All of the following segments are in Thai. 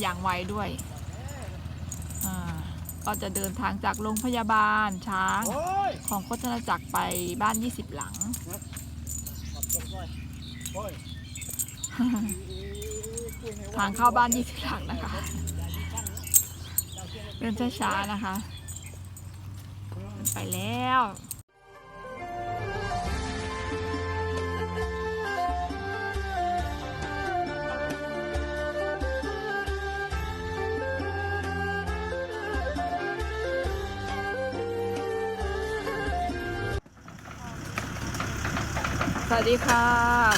อย่างไวด้วยอ่าก็จะเดินทางจากโรงพยาบาลช้างโอ้ยของโฆษณาจักรไปบ้าน 20 หลังโอ้ยทางเข้าบ้าน 20 หลังนะคะ เดินช้าๆนะคะ ไปแล้ว วัสดีค่ะ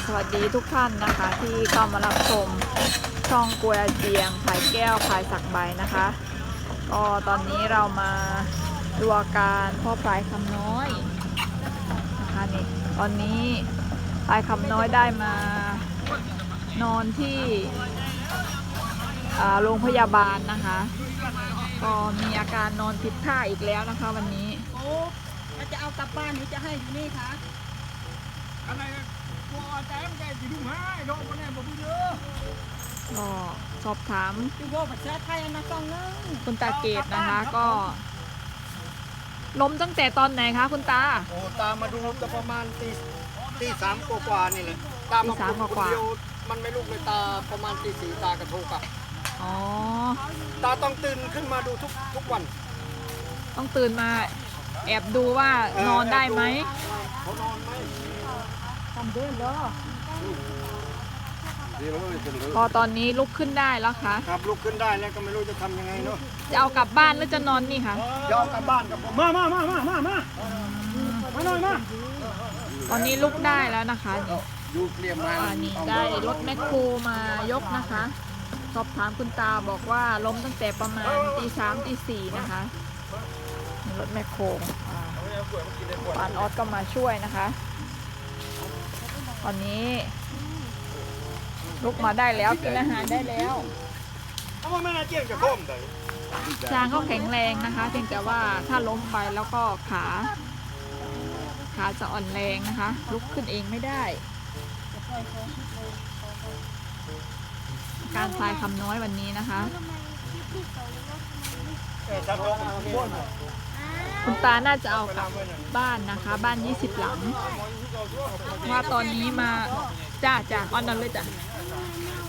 สวัสดีทุกท่านนะคะที่เข้ามารับชมช่องกวยอาเจียงขายแก้วขายสักใบนะคะก็ตอนนี้เรามาดูอาการพ่อพลายคำน้อยนะคะนี่ตอนนี้พลายคำน้อยได้มานอนที่โรงพยาบาลนะคะ ก็มีอาการนอนผิดท่าอีกแล้วนะคะวันนี้โอ้จะเอากลับบ้านหรือจะให้อยู่นี่คะ อะไรกูเอาใจมันแกจีดูให้ดอกมันแน่บ่ดูเด้อก็สอบถามดูโบภาษาไทยอันนะกล้องนึงคุณตาเกตนะคะก็ล้มตั้งแต่ตอนไหนคะคุณตา โอ้ตามมาดูจะประมาณตีตีสามกว่าๆนี่แหละตามมาตีสามกว่าๆคนเดียวมันไม่ลุกเลยตาประมาณตีสี่ตากระโทกอะอ๋อ ตาต้องตื่นขึ้นมาดูทุกทุกวัน ต้องตื่นมา แอบดูว่านอนได้ไหมเขานอนไหม พอตอนนี้ลุกขึ้นได้แล้วค่ะครับลุกขึ้นได้แล้วก็ไม่รู้จะทำยังไงเนาะจะเอากลับบ้านหรือจะนอนนี่คะยอมกลับบ้านกับผมมามามามามามามาหน่อยมาตอนนี้ลุกได้แล้วนะคะนี่อยู่เตรียมมาอันนี้ได้รถแมคโครมายกนะคะ สอบถามคุณตาบอกว่าล้มตั้งแต่ประมาณตีสามตีสี่นะคะนี่รถแมคโครอ่าปานออสก็มาช่วยนะคะ ตอนนี้ ลุกมาได้แล้วกินอาหารได้แล้วเอามาแม่นาเจียงจะก้มแต่ช้างก็แข็งแรงนะคะเพียงแต่ว่าถ้าล้มไปแล้วก็ขา ขาจะอ่อนแรงนะคะ ลุกขึ้นเองไม่ได้การพลายคำน้อยวันนี้นะคะ แต่จะร้องบ้วนคุณตาน่าจะเอากลับบ้านนะคะ บ้าน 20 หลัง ว่าตอนนี้มาจ้าจ้าออนนั้นเลยจ้ะ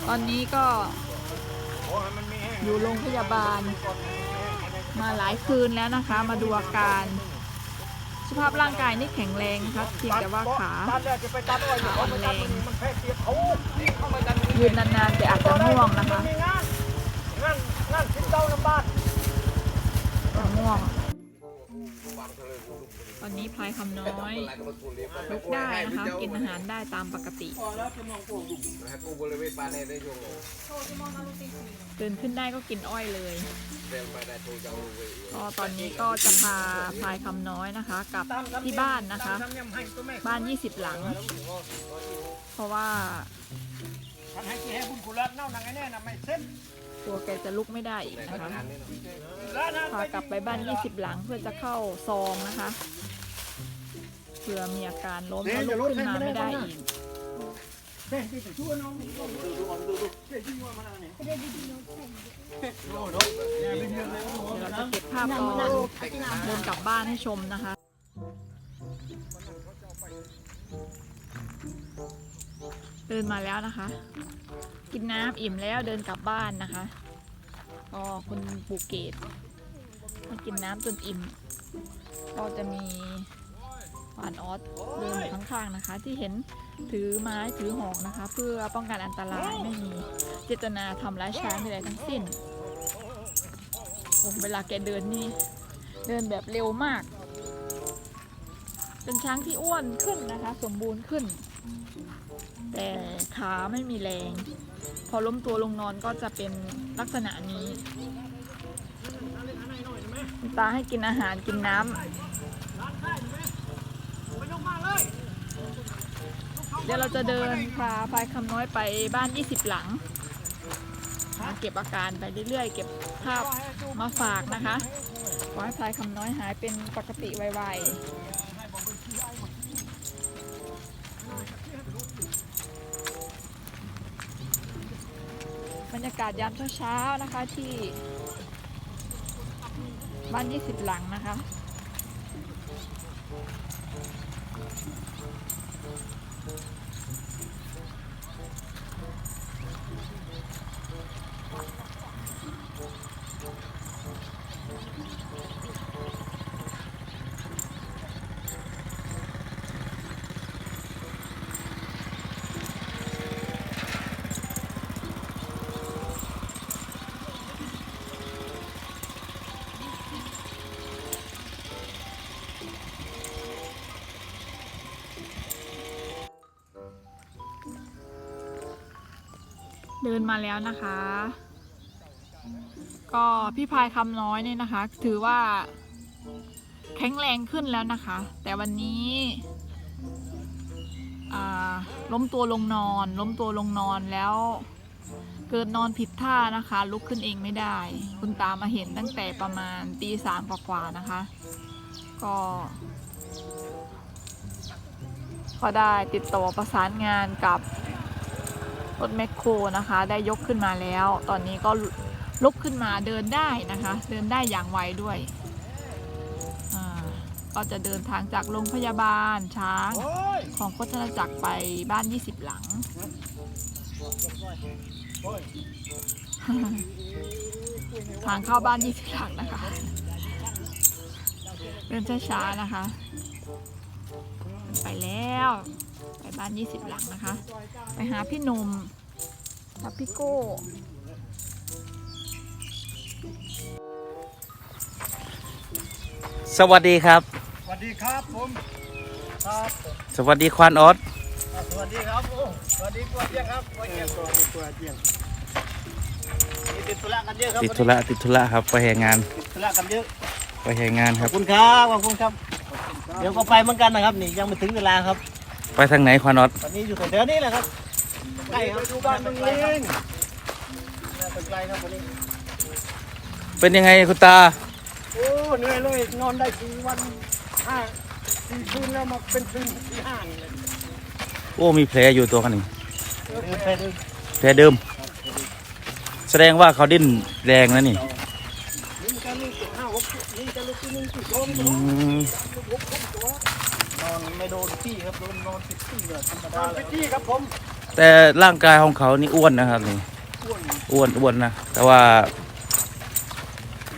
ตอนนี้ก็โอ้ยมันมีแห้งอยู่โรงพยาบาล มาหลายคืนแล้วนะคะ มาดูอาการ สภาพร่างกายนี่แข็งแรงนะคะเพียงแต่ว่าขาตัดแล้วจะไปตัดอ้อยอยู่เขาไปตัดมันนี่มันแพ้เสียบเขาเข้ามาดันยืนนานๆแต่อาจจะง่วงนะคะมีงานง วงตอนนี้พลายคำน้อยลุกได้นะคะกินอาหารได้ตามปกติ ตื่นขึ้นได้ก็กินอ้อยเลยก็ตอนนี้ก็จะพาพลายคำน้อยนะคะกลับที่บ้านนะคะ บ้าน 20 หลัง เพราะว่าท่านให้กี่ให้บุญคุณรัตน์เน่าหนังไอ้แน่น่ะไม่เส้น ตัวแกจะลุกไม่ได้อีกนะคะร้านนั้นพากลับไปบ้าน 20 หลังเพื่อจะเข้าซองนะคะเผื่อมีอาการล้มแล้วลุกขึ้นมาไม่ได้อีกเส้นที่จะช่วยน้องดูดูดูดูดูเส้นที่ช่วยมาเนี่ยโอ้โหเนี่ยเป็นเรื่องเลยเดี๋ยวเราจะเก็บภาพตอนเดินกลับบ้านให้ชมนะคะ เดินมาแล้วนะคะ กินน้ำอิ่มแล้วเดินกลับบ้านนะคะก็คุณปูเกตให้กินน้ำจนอิ่ม ก็จะมีหวานออสเดินอยู่ข้างๆนะคะ ที่เห็นถือไม้ถือหอกนะคะ เพื่อป้องกันอันตรายไม่มีเจตนาทำร้ายช้างใดๆทั้งสิ้นโอ้เวลาแกเดินนี่ เดินแบบเร็วมาก เป็นช้างที่อ้วนขึ้นนะคะ สมบูรณ์ขึ้น แต่ขาไม่มีแรง พอล้มตัวลงนอนก็จะเป็นลักษณะนี้ตาให้กินอาหารกินน้ำเดี๋ยวเราจะเดินพาพายคำน้อยไปบ้าน 20 หลัง เก็บอาการไปเรื่อยๆ เก็บภาพมาฝากนะคะ ขอให้พายคำน้อยหายเป็นปกติไวๆ บรรยากาศยามเช้าๆนะคะที่บ้าน20 หลังนะคะ เดินมาแล้วนะคะ ก็พี่พายคำน้อยเนี่ยนะคะ ถือว่า แข็งแรงขึ้นแล้วนะคะ แต่วันนี้ล้มตัวลงนอน ล้มตัวลงนอนแล้ว เกิดนอนผิดท่านะคะ ลุกขึ้นเองไม่ได้ คุณตามาเห็นตั้งแต่ประมาณตีสามกว่าๆนะคะ ก็ก็ได้ติดต่อประสานงานกับ รถแมคโครนะคะ ได้ยกขึ้นมาแล้ว ตอนนี้ก็ลุกขึ้นมาเดินได้นะคะ เดินได้อย่างไวด้วย ก็จะเดินทางจากโรงพยาบาลช้างของโฆษณาจักรไปบ้าน 20 หลัง ทางเข้าบ้าน 20 หลังนะคะ เดินช้าๆนะคะ ไปแล้ว บ้าน 20 หลังนะคะ ไปหาพี่หนุ่มกับพี่โก้สวัสดีครับ สวัสดีครับผมครับสวัสดีควานออสสวัสดีครับโอ้สวัสดีกวนเจียงครับกวนเจียงกวนกวนเจียงมีติดธุระกันเยอะครับติดธุระติดธุระครับไปแห่งานติดธุระกันเยอะไปแห่งานคขรัอบบคุณครับขอบคุณครับ เดี๋ยวก็ไปเหมือนกันนะครับนี่ยังไม่ถึงเวลาครับ ไปทางไหนควานออสตอนนี้อยู่แถวๆนี้แหละครับใกล้ครับดูบ้านมันเองน่าสนใจครับวันนี้เป็นยังไงคุณตา โอ้เหนื่อยเลยนอนได้สี่วันห้าสี่คืนแล้วมาเป็นคืนที่ห้านี่เลยโอ้มีแผลอยู่ตัวกันหนึ่งเดินไปเดินแผลเดิม แสดงว่าเขาดิ้นแรงนะนี่นี่จะลูกจุดห้าหกนี่จะลูกที่หนึ่งจุดสองอืม นอนไม่โดนที่ครับโดนนอนติดที่เลยธรรมดาเลยที่ครับผมแต่ร่างกายของเขานี่อ้วนนะครับนี่อ้วนอ้วนอ้วนนะแต่ว่า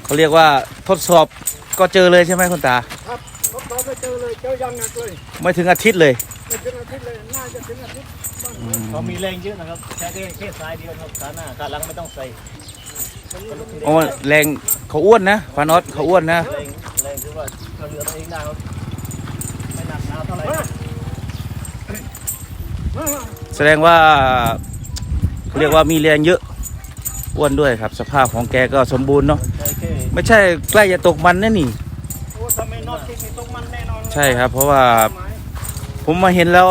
เขาเรียกว่าทดสอบก็เจอเลยใช่ไหมคุณตาครับรถเราไปเจอเลยเจอยังหนักเลยไม่ถึงอาทิตย์เลยไม่ถึงอาทิตย์เลยน่าจะถึงอาทิตย์บ้างอืมเขามีแรงเยอะนะครับใช้แค่แค่ซ้ายเดียวครับขาหน้าขาหลังไม่ต้องใส่โอ้แรงเขาอ้วนนะควานออสเขาอ้วนนะแรงแรงคือว่าเราเหลือตัวเองได้ครับ แสดงว่าเรียกว่ามีแรงเยอะอ้วนด้วยครับ สภาพของแกก็สมบูรณ์เนาะไม่ใช่ใกล้จะตกมันนะนี่นี่ใช่ครับ เพราะว่าผมมาเห็นแล้ว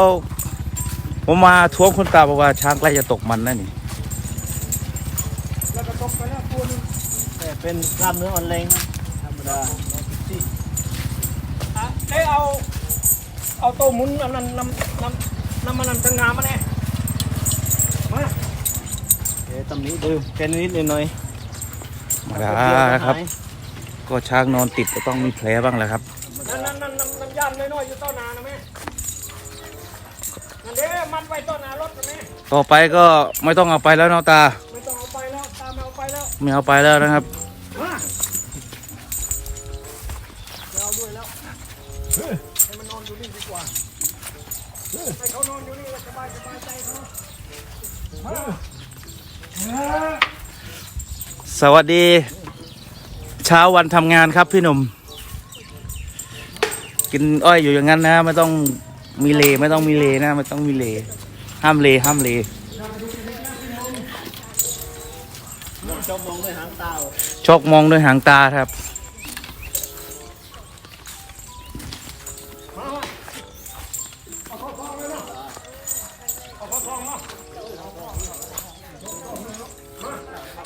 ผมมาท้วงคุณตาบอกว่าช้างใกล้จะตกมันนะนี่แล้วก็ตกไปแล้วตัวนึงแต่เป็นกล้ามเนื้ออ่อนแรงธรรมดาได้เอา เอาโต๊ะหมุนอันนั้นน้ำน้ำน้ำมันนั้นทางงามมาแน่มาเอ๊ะตำนี้ดูแค่นิดหน่อยมาแล้วนะครับ ก็ช้างนอนติดก็ต้องมีแผลบ้างแหละครับนั่นนั่นนั่นน้ำน้ำยานน้อยๆอยู่ต้นนานะแม่นั่นเด้มัดไว้ต้นนารถนะแม่ต่อไปก็ไม่ต้องเอาไปแล้วเนาะตาไม่ต้องเอาไปแล้วตามเอาไปแล้วไม่เอาไปแล้วนะครับมาไม่เอาด้วยแล้วเฮ้ยให้มันน อนอยู่นี่ดีกว่าเฮ้ยให้เขานอนอยู่นี่สบายสบายใจเขามาสวัสดี เช้าวันทำงานครับพี่หนุ่ม กินอ้อยอยู่อย่างนั้นนะไม่ต้องมีเลไม่ต้องมีเลนะไม่ต้องมีเล ห้ามเลห้ามเลชมมองด้วยหางตาชกมองด้วยหางตาครับ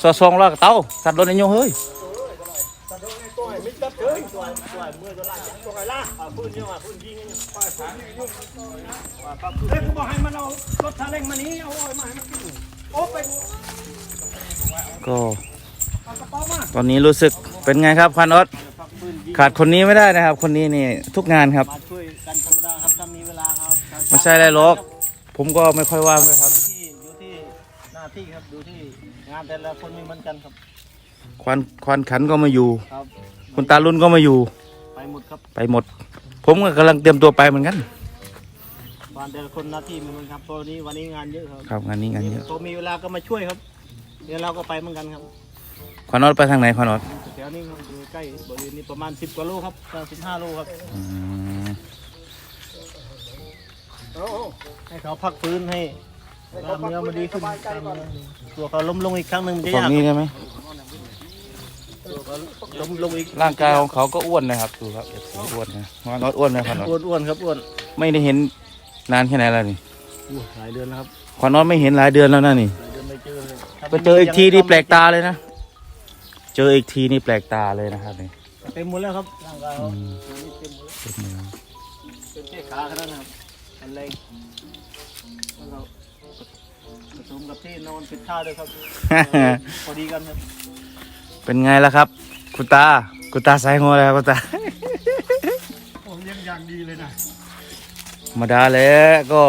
ซอซองลากเต้าสัตว์รถในโยเฮ้ยตัดตรงในไม่จับเลยตัวตัวมือตัวล่างตัวไหนล่ะอ่าพื้นเฮ้ยเล่นยิงยุ่งว่าปั๊บเฮ้ยกูบอกให้มันเอารถซาเล้งมานี้เอาอ้อยมาให้มันกินโอ้ไปก็ตอนนี้รู้สึกเป็นไงครับควันออสขาดคนนี้ไม่ได้นะครับ คนนี้นี่ทุกงานครับ มาช่วยกันธรรมดาครับถ้ามีเวลาครับไม่ใช่อะไรหรอกผมก็ไม่ค่อยว่างเลยครับานแต่ละคนไม่เหมือนกันครับ ควันควันขันก็มาอยู่ ครับคุณตาลุนก็มาอยู่ ไปหมดครับไปหมด ผมก็กำลังเตรียมตัวไปเหมือนกัน บ้านแต่ละคนหน้าที่ไม่เหมือนครับเพราะวันนี้วันนี้งานเยอะครับครับงานนี้งานเยอะพอมีเวลาก็มาช่วยครับเดี๋ยวเราก็ไปเหมือนกันครับควันออสไปทางไหนควันออสแถวนี้ครับอยู่ใกล้บริเวณนี้ประมาณ 10กว่าโลครับสิบห้าโลครับอืมให้เขาพักฟื้นให้ กล้ามเนื้อมันดีขึ้นกล้ามเนื้อตัวเขาล้มลงอีกครั้งหนึ่งมันจะฝั่งยากนี้ได้ไหมตัวเขาล้มลงอีกร่างกายของเขาก็อ้วนนะครับดูครับอ้วนนะควันออสอ้วนนะควันออสอ้วนอ้วนครับอ้วนไม่ได้เห็นนานแค่ไหนแล้วนี่อู้หลายเดือนแล้วครับควันออสไม่เห็นหลายเดือนแล้วนะนี่หลายเดือนไม่เจอเลยถ้าไปเจออีกทีนี่แปลกตาเลยนะ เจออีกทีนี่แปลกตาเลยนะครับนี่เต็มหมดแล้วครับร่างกายเขาอืมตัวนี้เต็มหมดแล้วเป็นไงครับเป็นแค่ขาแค่นั้นนะครับอันแร กับที่นอนปิดท่าด้วยครับ พอดีกันครับเป็นไงล่ะครับ คุณตา คุณตาสายหัวแล้วคุณตา ผมเลี้ยงอย่างดีเลยนะธรรมดาแล้วก็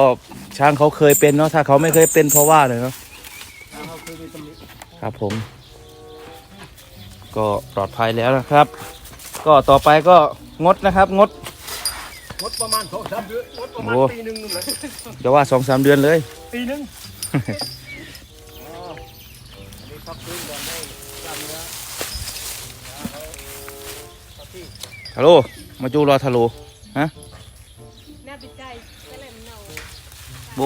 ช้างเขาเคยเป็นเนาะถ้าเขาไม่เคยเป็นเพราะว่าเลยเนาะถ้าเขาเคยมีตำหนิครับผม ก็ปลอดภัยแล้วนะครับ ก็ต่อไปก็งดนะครับ งด งดประมาณสองสามเดือนงดประมาณโอ้ ปีหนึ่งนู่นเลยจะว่าสองสามเดือนเลย ปีหนึ่งอ๋ออันนี้ พักฟื้นก่อนให้กล้ามเนื้อเขาเขาที่ฮัลโหลมาจูรอทะโลฮะแม่ปิดใจก็เลยมันเน่าโบ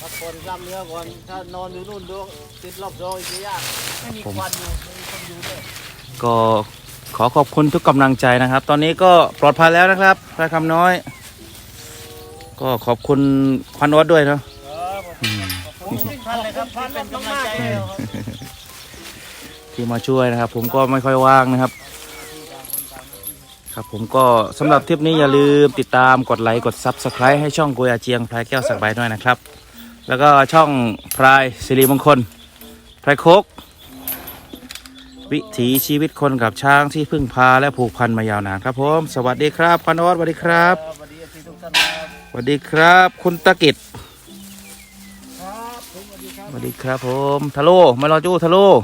พักผ่อนกล้ามเนื้อก่อนถ้านอนอยู่นู่นดวงติดรอบดองอีกจะยากไม่มีควันอยู่ไม่มีคนอยู่ด้วยก็ขอขอบคุณทุกกำลังใจนะครับ ตอนนี้ก็ปลอดภัยแล้วนะครับพระคำน้อย ก็ขอบคุณควันออดด้วยเนาะอืมขอบคุณทุกท่านเลยครับที่เป็นกำลังใจให้เราครับที่มาช่วยนะครับ ผมก็ไม่ค่อยว่างนะครับ ครับผมก็สำหรับทริปนี้อย่าลืมติดตามกดไลค์กด Subscribe ให้ช่องโกยอาเจียงพลายแก้วสักใบด้วยนะครับ แล้วก็ช่องพลายสิริมงคลพลายโคก วิถีชีวิตคนกับช้างที่พึ่งพาและผูกพันมายาวนานครับผม สวัสดีครับพันออสสวัสดีครับ วัสดีครับ คุณตะกิดครับผมสวัสดีครับสวัสดีครับผมทะโลมารอจูทะโลค